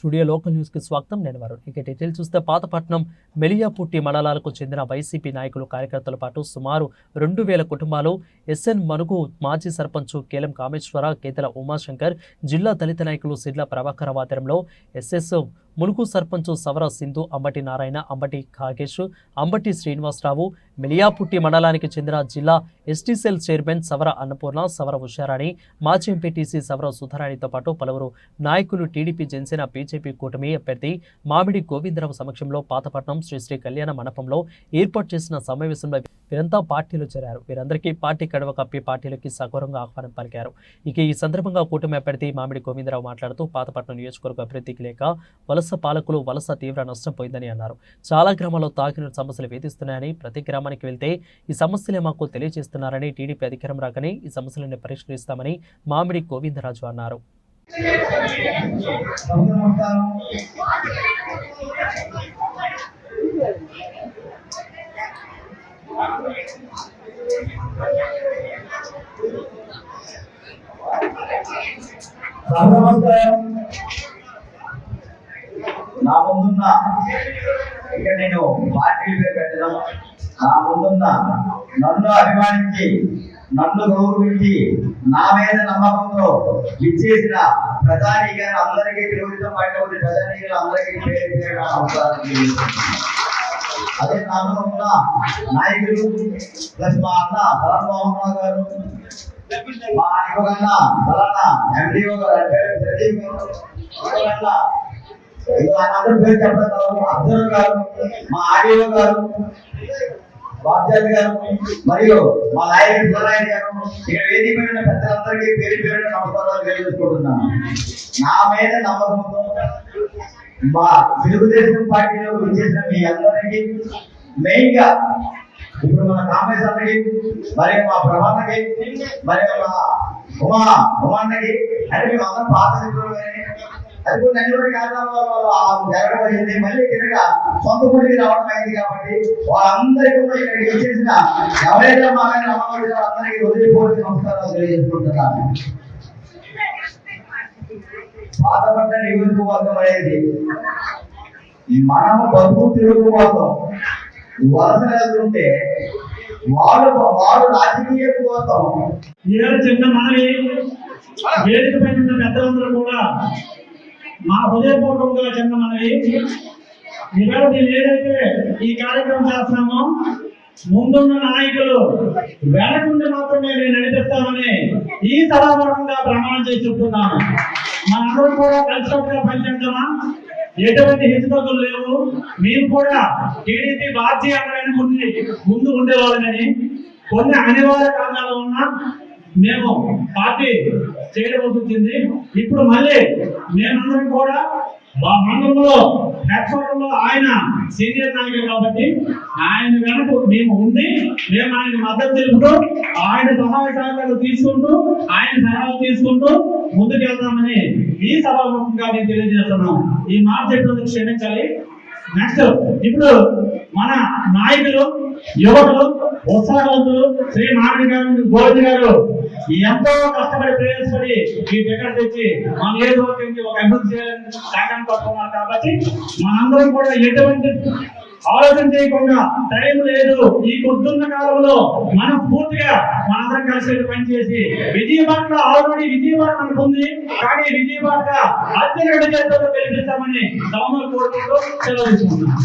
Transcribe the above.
Studio local న్యూస్కి స్వాగతం. నేను వరుణ్. ఇక డీటెయిల్ చూస్తే పాతపట్నం మెలియాపుట్టి మండలాలకు చెందిన వైసీపీ నాయకులు కార్యకర్తల పాటు సుమారు రెండు వేల కుటుంబాలు ఎస్ఎన్ మనుగు మాజీ సర్పంచ్ కేలం కామేశ్వర కేతల ఉమాశంకర్ జిల్లా దళిత నాయకులు సిడ్ల ప్రభాకర వాతరంలో ఎస్ఎస్ ములుగు సర్పంచ్ సవర సింధు అంబటి నారాయణ అంబటి కాగేష్ అంబటి శ్రీనివాసరావు మిలియాపుట్టి మండలానికి చెందిన జిల్లా ST cell chairman Savara Annapurna Savara Usharani మాజీ ఎంపీటీసీ సవర సుధారాణితో పాటు పలువురు నాయకులు టీడీపీ జనసేన బీజేపీ కూటమి అభ్యర్థి మామిడి గోవిందరావు సమక్షంలో పాతపట్నం శ్రీ శ్రీ కళ్యాణ మండపంలో ఏర్పాటు చేసిన సమావేశంలో వీరంతా పార్టీలో చేరారు. వీరందరికీ పార్టీ కడవ కప్పి పార్టీలకి సగౌరవంగా ఆహ్వానం పలికారు. ఇక ఈ సందర్భంగా కూటమి అభ్యర్థి మామిడి గోవిందరావు మాట్లాడుతూ పాతపట్నం నియోజకవర్గ అభివృద్ధికి లేక వలస పాలకులు వలస తీవ్ర నష్టం పోయిందని అన్నారు. చాలా గ్రామాల్లో తాకిన సమస్యలు వేధిస్తున్నాయని ప్రతి గ్రామానికి వెళ్తే ఈ సమస్యలే మాకు తెలియజేస్తున్నారని టీడీపీ అధికారం రాగానే ఈ సమస్యలను పరిష్కరిస్తామని మామిడి గోవిందరాజు అన్నారు. నమస్కారం నా ముందున్న ఇక్కడ నేను పార్టీ పేరు పెట్టడం. నా ముందున్న నన్ను అభిమానించి నన్ను గౌరవించి నా మీద నమ్మకంతో విచ్చేసిన ప్రధాని గారు అందరికీ తెలుగుదేశం పార్టీ ప్రధాని గారు అందరికీ పేరు పేరు నమస్కారం అదే నాలో ఉన్న నాయకులు ప్లస్ మా అన్న భరత్ మోహన్ రావు గారు మా ఇంకొక ఫలానా ఎండిఓ గారు అందరి పేరు చెప్పడం అబ్దుల్ గారు మా ఆడియో గారు బాబ్జాద్ గారు మరియు మా నాయకుడు సునారాయణ గారు ఇక్కడ వేదిక మీద పెద్దలందరికీ పేరు పేరు నమస్కారాలు తెలియజేసుకుంటున్నాను నా మీద నమ్మకంతో మా తెలుగుదేశం పార్టీలో విచ్చేసిన మీ అందరికీ మెయిన్గా ఇప్పుడు మన కామేశ్వరకి మరి మా ప్రభాకర్కి మరి మా ఉమా ఉమాన్నకి అంటే మేము అందరం పాత మిత్రులమే అది కూడా నెల్లూరు కారణాల వల్ల జరగడం అయింది మళ్ళీ తిరగా సొంత గుడికి రావడం అయింది కాబట్టి వాళ్ళందరికీ కూడా ఇక్కడికి వచ్చేసిన ఎవరైతే మా మీద అమ్మఒడి అందరికీ హృదయపూర్వక నమస్కారాలు తెలియజేసుకుంటున్నాను పాతపడ్డ నియోజకవర్గం అనేది మనము బతుకు తిరుగు కోసం వలస వెళ్తుంటే వాళ్ళు వాళ్ళు రాజకీయ కోసం ఈవేళ చిన్న మనవి వేదిక పైన ఉన్న పెద్దలందరూ కూడా మా హృదయపూర్వకంగా చిన్న మనవి ఈవేళ మేము ఏదైతే ఈ కార్యక్రమం చేస్తున్నామో ముందున్న నాయకులు వెనకుండి మాత్రమే నేను నడిపిస్తామని ఈ సభాపూర్వకంగా ప్రమాణం చేసి చెప్తున్నాను. మనందరం కూడా కలిసికట్టుగా పనిచేద్దామా? ఎటువంటి హెచ్చుతగ్గులు లేవు. మేము కూడా టీడీపీ బాధ్య ముందు ముందు ఉండేవాళ్ళని కొన్ని అనివార్య కారణాలు ఉన్నా మేము పార్టీ చేయడం వచ్చింది ఇప్పుడు మళ్ళీ మేమందరం కూడా మా మండలంలో హెడ్క్వార్టర్లో ఆయన సీనియర్ నాయకులు కాబట్టి ఆయన వెనక మేము ఉండి మేము ఆయన మద్దతు తెలుపుతూ ఆయన సహాయ సహకారాలు తీసుకుంటూ ఆయన సలహాలు తీసుకుంటూ ముందుకు వెళ్తామని ఈ సభాముఖంగా నేను తెలియజేస్తున్నాం ఈ మాట చెప్పినందుకు క్షమించాలి. నెక్స్ట్ ఇప్పుడు మన నాయకులు యువకులు ఉత్సాహవంతులు శ్రీ మామిడి గారు గోవింద్ గారు ఎంతో కష్టపడి ప్రయాసపడి ఈ టికెట్ తెచ్చి మన నియోజకవర్గానికి ఒక అభివృద్ధి చేయాలని సాగం పట్టుకున్నారు కాబట్టి మనందరం కూడా ఎటువంటి ఆలోచన చేయకుండా టైం లేదు. ఈ పొద్దున్న కాలంలో మనం పూర్తిగా మనందరం కలిసి పనిచేసి విజయవాడలో ఆల్రెడీ విజయవాడ మనకు ఉంది. కానీ విజయవాడ అత్యధిక విజయంతో గెలిపిస్తామని సభలో కోరుకుంటూ సెలవు తీసుకుంటున్నాం.